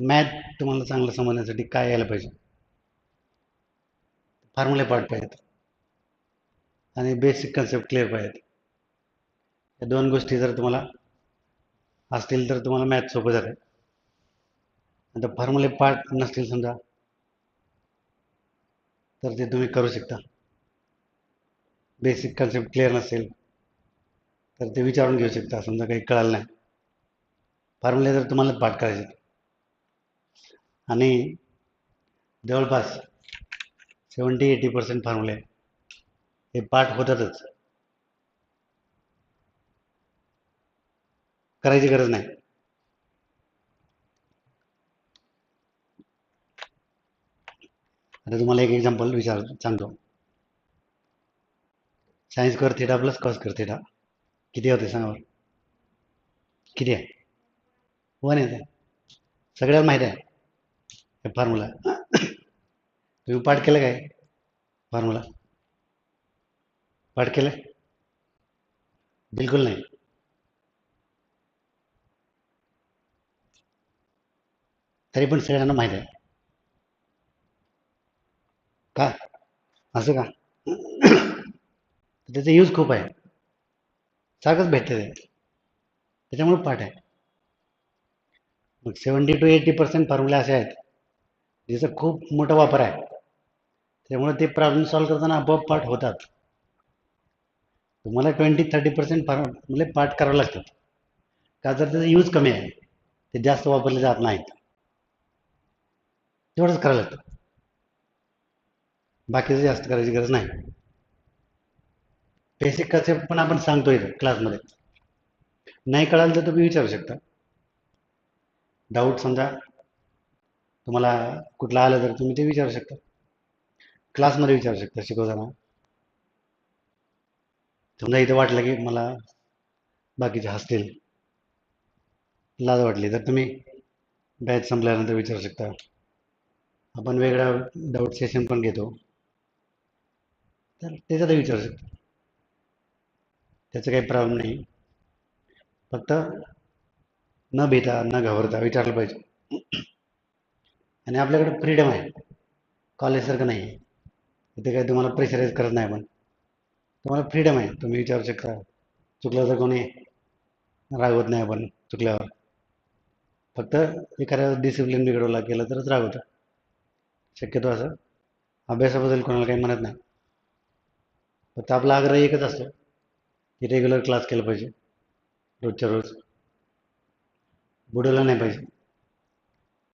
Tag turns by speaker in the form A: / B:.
A: Math तुम्हाला चांगलं समजण्यासाठी काय यायला पाहिजे? फॉर्म्युले पार्ट पाहिजेत. आणि बेसिक कन्सेप्ट क्लिअर पाहिजेत. या दोन गोष्टी जर तुम्हाला असतील तर तुम्हाला मॅथ सोपं जाते. आता फॉर्म्युले पार्ट नसतील समजा तर ते तुम्ही करू शकता. बेसिक कन्सेप्ट क्लिअर नसेल तर ते विचारून घेऊ शकता. समजा काही कळालं नाही. फॉर्म्युले जर तुम्हाला पाठ करायचे आणि जवळपास सेवन्टी एटी पर्सेंट फॉर्म्युले हे पाठ होतातच. करायची गरज नाही. आता तुम्हाला एक एक्झाम्पल विचार सांगतो. सायन्स कर थेटा प्लस कॉस कर थेटा किती होते सांगा किती आहे? वन येते सगळ्यात माहीत आहे. फॉर्म्युला तुम्ही पाठ केलं काय? फॉर्म्युला पाठ केलं? बिलकुल नाही. तरी पण सगळ्यांना माहीत आहे. का? असं का? त्याचा यूज खूप आहे. सारखंच भेटतं ते त्याच्यामुळे पाठ आहे. मग सेवन्टी टू एटी पर्सेंट फॉर्म्युले असे आहेत. ज्याचा खूप मोठा वापर आहे. त्यामुळे ते प्रॉब्लेम सॉल्व्ह करताना आपोआप पाठ होतात. तुम्हाला ट्वेंटी थर्टी पर्सेंट म्हणजे पाठ करावं लागतात. का तर त्याचा यूज कमी आहे ते जास्त वापरले जात नाहीत. तेवढंच करावं लागतं. बाकीचं जास्त करायची गरज नाही. बेसिक कन्सेप्ट पण आपण सांगतो इथं क्लासमध्ये नाही कळालं तर तुम्ही विचारू शकता. डाऊट समजा. तुम्हाला कुठलं आलं तर तुम्ही ते विचारू शकता. क्लासमध्ये विचारू शकता शिकवताना. समजा इथं वाटलं की मला बाकीचे हसतील. लाज वाटली तर तुम्ही बॅच संपल्यानंतर विचारू शकता. आपण वेगळा डाऊट सेशन पण घेतो. तर त्याच्यातही विचारू शकता. त्याचं काही प्रॉब्लेम नाही. फक्त न भीता न घाबरता विचारलं पाहिजे. आणि आपल्याकडे फ्रीडम आहे. कॉलेजसारखं नाही. आहे इथे काय तुम्हाला प्रेशराईज करत नाही पण. तुम्हाला फ्रीडम आहे. तुम्ही विचारू शकता. चुकलं तर कोणी रागवत नाही आपण चुकल्यावर. फक्त एखाद्या डिसिप्लिन बिघडवला केलं तरच रागवतं. शक्यतो असं. अभ्यासाबद्दल कोणाला काही म्हणत नाही. फक्त आपला आग्रह एकच असतो. की रेग्युलर क्लास केला पाहिजे. रोजच्या रोज. बुडवलं नाही पाहिजे.